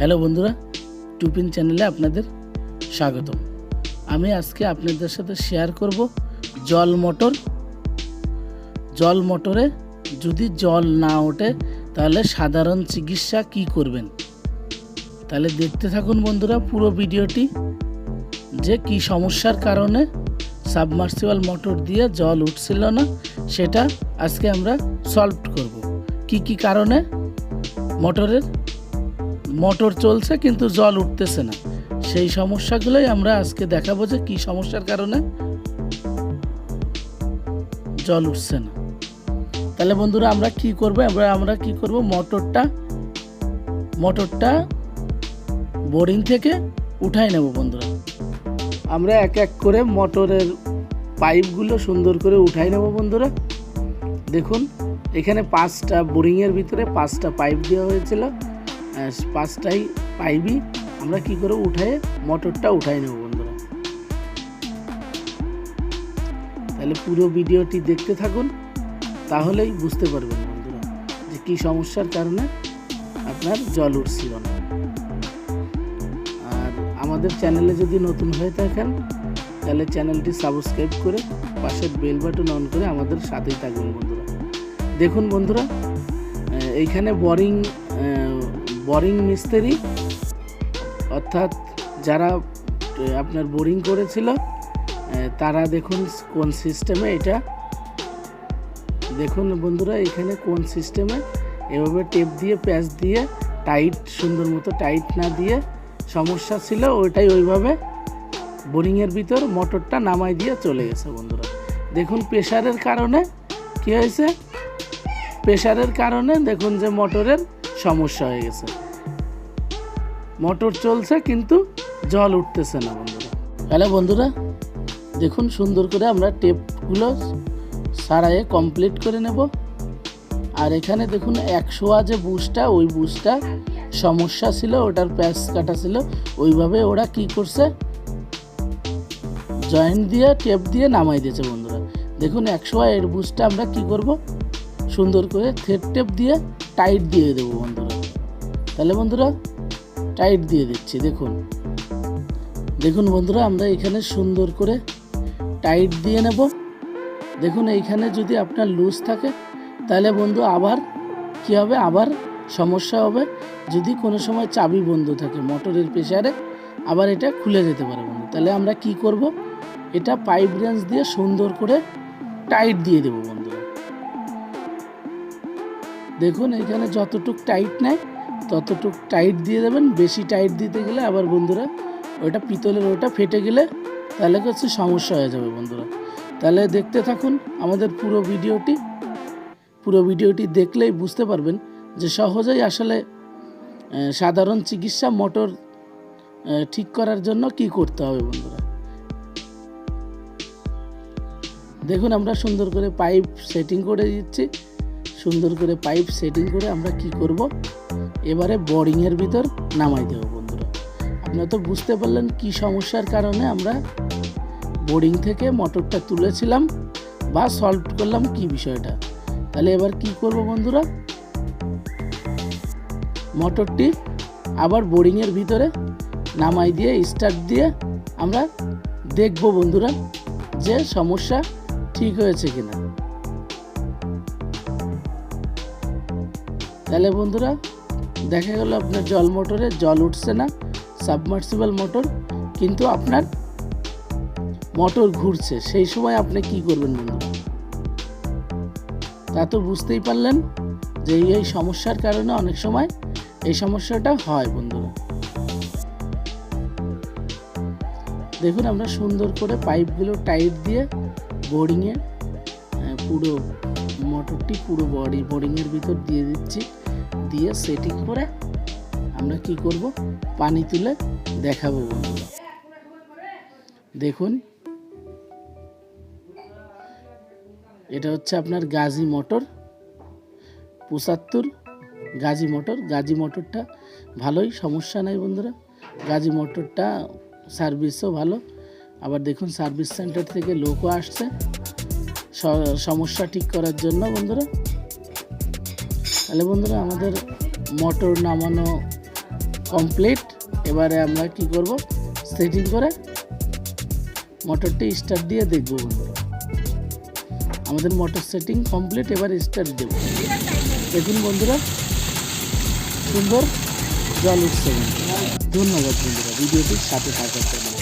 Hello বন্ধুরা, two-pin চ্যানেলে আপনাদের স্বাগতম। আমি আজকে আপনাদের সাথে শেয়ার করব জল মোটর। জল মোটরে যদি জল না ওঠে, তাহলে সাধারণ চিকিৎসা কি করবেন? তাহলে দেখতে থাকুন বন্ধুরা পুরো ভিডিওটি, যে কি সমস্যার কারণে সাবমার্সিবল মোটর দিয়ে জল উঠছিল না, সেটা আজকে আমরা সলভ করব। কি কি কারণে? মোটরের মোটর চলছে কিন্তু জল উঠতেছে না। সেই সমস্যাগুলোই আমরা আজকে দেখাবো যে কি সমস্যার কারণে জল উঠছে না। তাহলে বন্ধুরা আমরা কি করব? আমরা আমরা কি করব? মোটরটা মোটরটা বোরিং থেকে উঠাই নেব বন্ধুরা। আমরা এক এক করে মোটরের পাইপগুলো সুন্দর করে উঠাই নেব বন্ধুরা। দেখুন, এখানে পাঁচটা, বোরিংয়ের ভিতরে পাঁচটা পাইপ দেওয়া হয়েছিল। পাঁচটাই পাইপই আমরা কি করে উঠায় মোটরটা উঠাই নেব বন্ধুরা। তাহলে পুরো ভিডিওটি দেখতে থাকুন, তাহলেই বুঝতে পারবেন বন্ধুরা যে কি সমস্যার কারণে আপনার জল উঠছিল না। আর আমাদের চ্যানেলে যদি নতুন হয়ে থাকেন, তাহলে চ্যানেলটি সাবস্ক্রাইব করে পাশের বেল বাটন অন করে আমাদের সাথেই থাকবেন বন্ধুরা। দেখুন বন্ধুরা এইখানে বোরিং বোরিং মিস্ত্রি অর্থাৎ যারা আপনার বোরিং করেছিল তারা দেখুন কোন সিস্টেমে এটা, দেখুন বন্ধুরা এখানে কোন সিস্টেমে এভাবে টেপ দিয়ে প্যাচ দিয়ে টাইট সুন্দর মতো টাইট না দিয়ে সমস্যা ছিল, ওইটাই ওইভাবে বোরিংয়ের ভিতর মোটরটা নামাই দিয়ে চলে গেছে বন্ধুরা। দেখুন প্রেশারের কারণে কি হয়েছে? প্রেশারের কারণে দেখুন যে মোটরের সমস্যা হয়ে গেছে। মোটর চলছে কিন্তু জল উঠতেছে না বন্ধুরা। তাহলে বন্ধুরা, দেখুন সুন্দর করে আমরা টেপগুলো সারায়ে কমপ্লিট করে নেব। আর এখানে দেখুন একশোয়া যে বুশটা, ওই বুশটা সমস্যা ছিল, ওটার প্যাচ কাটা ছিল। ওইভাবে ওরা কি করছে? জয়েন্ট দিয়ে, টেপ দিয়ে নামাই দিয়েছে বন্ধুরা। দেখুন একশো এর বুশটা আমরা কি করব? সুন্দর করে থ্রেড টেপ দিয়ে টাইট দিয়ে দেবো বন্ধুরা। তাহলে বন্ধুরা টাইট দিয়ে দিচ্ছি, দেখুন। দেখুন বন্ধুরা, আমরা এখানে সুন্দর করে টাইট দিয়ে নেব। দেখুন, এইখানে যদি আপনার লুজ থাকে, তাহলে বন্ধু আবার কি হবে? আবার সমস্যা হবে। যদি কোনো সময় চাবি বন্ধ থাকে মোটরের প্রেসারে আবার এটা খুলে যেতে পারে বন্ধু। তাহলে আমরা কি করব? এটা পাইপ রেঞ্জ দিয়ে সুন্দর করে টাইট দিয়ে দেবো বন্ধুরা দেখুন, এখানে যতটুক টাইট নেয়, ততটুক টাইট দিয়ে দেবেন। বেশি টাইট দিতে গেলে আবার বন্ধুরা ওটা পিতলের ওটা ফেটে গেলে তাহলে হচ্ছে সমস্যা হয়ে যাবে বন্ধুরা। তাহলে দেখতে থাকুন আমাদের পুরো ভিডিওটি। পুরো ভিডিওটি দেখলেই বুঝতে পারবেন যে সহজেই আসলে সাধারণ চিকিৎসা মোটর ঠিক করার জন্য কি করতে হবে বন্ধুরা। দেখুন, আমরা সুন্দর করে পাইপ সেটিং করে দিচ্ছি। সুন্দর করে পাইপ সেটিং করে আমরা কি করব? এবারে বোরিংয়ের ভিতর নামাই দেবো বন্ধুরা। আপনারা তো বুঝতে পারলেন কি সমস্যার কারণে আমরা বোরিং থেকে মোটরটা তুলেছিলাম বা সলভ করলাম কি বিষয়টা। তাহলে এবার কি করব বন্ধুরা? মোটরটি আবার বোরিংয়ের ভিতরে নামাই দিয়ে স্টার্ট দিয়ে আমরা দেখব বন্ধুরা যে সমস্যা ঠিক হয়েছে কিনা। তাহলে বন্ধুরা, দেখা গেল আপনার জল মোটরে, জল উঠছে না সাবমার্সিবল মোটর কিন্তু আপনার মোটর ঘুরছে। সেই সময় আপনি কি করবেন বন্ধু তা তো বুঝতেই পারলেন যে এই সমস্যার কারণে অনেক সময় এই সমস্যাটা হয় বন্ধুরা। দেখুন, আমরা সুন্দর করে পাইপগুলো টাইট দিয়ে বোরিংয়ে পুরো মোটরটি পুরো বডি বোরিংয়ের ভিতর দিয়ে দিচ্ছি। দিয়ে সেটিং করে আমরা কি করব? পানি তুলে দেখাবো বন্ধুরা। দেখুন। এটা হচ্ছে আপনার গাজী মোটর। পঁচাত্তর গাজী মোটর। গাজী মোটরটা ভালোই, সমস্যা নাই বন্ধুরা। গাজী মোটরটা সার্ভিসও ভালো। আবার দেখুন, সার্ভিস সেন্টার থেকে লোকও আসছে। সমস্যা ঠিক করার জন্য বন্ধুরা। তাহলে বন্ধুরা আমাদের মোটর নামানো কমপ্লিট এবারে আমরা কি করব? সেটিং করে মোটরটি স্টার্ট দিয়ে দেখব বন্ধুরা। আমাদের মোটর সেটিং কমপ্লিট এবার স্টার্ট দেব। দেখুন বন্ধুরা, সুন্দর জল উঠছে। ধন্যবাদ বন্ধুরা, ভিডিওটির সাথে থাকার জন্য।